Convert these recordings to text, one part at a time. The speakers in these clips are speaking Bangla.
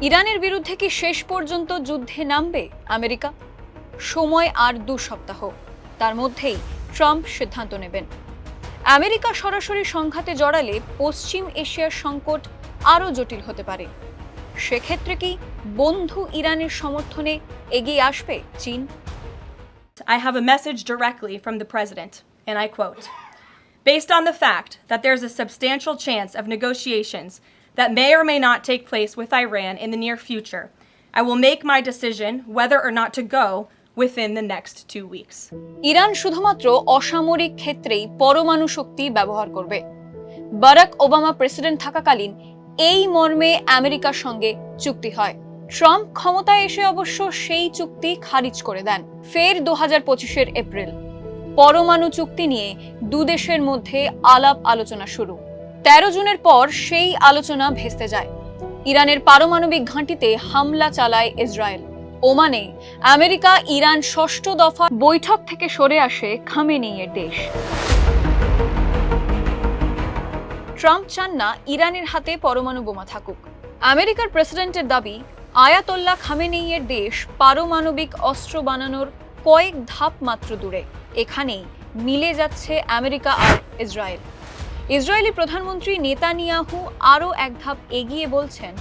ইরানের বিরুদ্ধে কি শেষ পর্যন্ত যুদ্ধে নামবে আমেরিকা? সময় আর দু সপ্তাহ। তার মধ্যেই ট্রাম্প সিদ্ধান্ত নেবেন। আমেরিকা সরাসরি সংঘাতে জড়ালে পশ্চিম এশিয়ার সংকট আরও জটিল হতে পারে। সেক্ষেত্রে কি বন্ধু ইরানের সমর্থনে এগিয়ে আসবে চীন? I have a message directly from the president, and I quote Based on the fact that there's a substantial chance of negotiations that may or may not take place with Iran in the near future, I will make my decision whether or not to go within the next two weeks. Iran শুধুমাত্র অসামরিক ক্ষেত্রেই পরমাণু শক্তি ব্যবহার করবে। বারাক ওবামা প্রেসিডেন্ট থাকাকালীন এই মর্মে আমেরিকার সঙ্গে চুক্তি হয়। ট্রাম্প ক্ষমতায় এসে অবশ্য সেই চুক্তি খারিজ করে দেন ফের দু হাজার এপ্রিল। পরমাণু চুক্তি নিয়ে দু দেশের মধ্যে আলাপ আলোচনা শুরু। তেরো জুনের পর সেই আলোচনা ভেস্তে যায়। ইরানের পারমাণবিক ঘাঁটিতে হামলা চালায় ইসরায়েল। ওমানে আমেরিকা ইরান ষষ্ঠ দফা বৈঠক থেকে সরে আসে খামেনেইয়ের দেশ। ট্রাম্প চান না ইরানের হাতে পরমাণু বোমা থাকুক। আমেরিকার প্রেসিডেন্টের দাবি, আয়াতোল্লাহ খামেনেইয়ের দেশ পারমাণবিক অস্ত্র বানানোর কয়েক ধাপ মাত্র দূরে। এখানেই মিলে যাচ্ছে আমেরিকা আর ইসরায়েল। ইসরায়েলি প্রধানমন্ত্রী নেতানিয়াহু আরও এক ধাপ এগিয়ে বলছেন,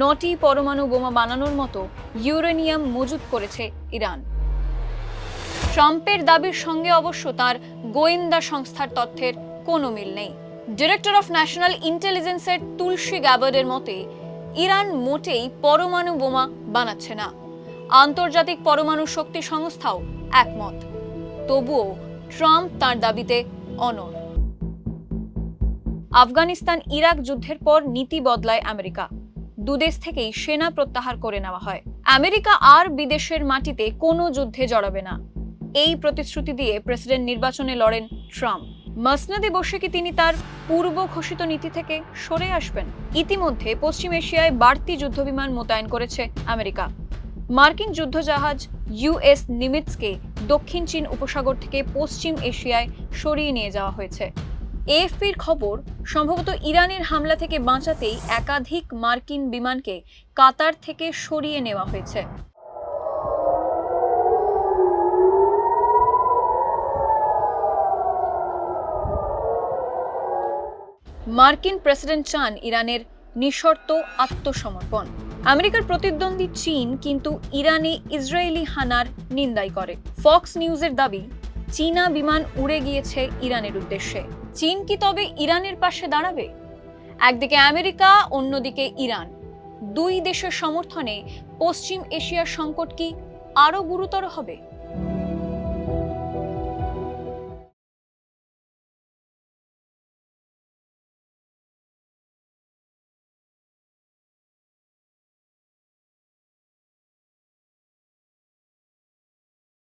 নটি পরমাণু বোমা বানানোর মতো ইউরেনিয়াম মজুত করেছে ইরান। ট্রাম্পের দাবির সঙ্গে অবশ্য তার গোয়েন্দা সংস্থার তথ্যের কোনো মিল নেই। ডিরেক্টর অফ ন্যাশনাল ইন্টেলিজেন্সের তুলসী গ্যাবার্ডের মতে, ইরান মোটেই পরমাণু বোমা বানাচ্ছে না। আন্তর্জাতিক পরমাণু শক্তি সংস্থাও একমত। তবুও ট্রাম্প তার দাবিতে অনড়। আফগানিস্তান ইরাক যুদ্ধের পর নীতি বদলায় আমেরিকা। দুদেশ থেকেই সেনা প্রত্যাহার করে নেওয়া হয়। আমেরিকা আর বিদেশের মাটিতে কোনো যুদ্ধে জড়াবে না। এই প্রতিশ্রুতি দিয়ে প্রেসিডেন্ট নির্বাচনে লড়েন ট্রাম্প। মসনদে বসে কি তিনি তার পূর্ব ঘোষিত নীতি থেকে সরে আসবেন? ইতিমধ্যে পশ্চিম এশিয়ায় বাড়তি যুদ্ধবিমান মোতায়েন করেছে আমেরিকা। মার্কিন যুদ্ধজাহাজ ইউএস নিমিটসকে দক্ষিণ চীন উপসাগর থেকে পশ্চিম এশিয়ায় সরিয়ে নিয়ে যাওয়া হয়েছে। এএফপির খবর, সম্ভবত ইরানের হামলা থেকে বাঁচাতেই একাধিক মার্কিন বিমানকে কাতার থেকে সরিয়ে নেওয়া হয়েছে। মার্কিন প্রেসিডেন্ট চান ইরানের নিঃশর্ত আত্মসমর্পণ। আমেরিকার প্রতিদ্বন্দ্বী চীন কিন্তু ইরানে ইসরায়েলি হানার নিন্দাই করে। ফক্স নিউজের দাবি, চীনা বিমান উড়ে গিয়েছে ইরানের উদ্দেশ্যে। চীন কি তবে ইরানের পাশে দাঁড়াবে? একদিকে আমেরিকা, অন্যদিকে ইরান। দুই দেশের সমর্থনে পশ্চিম এশিয়ার সংকট কি আরও গুরুতর হবে?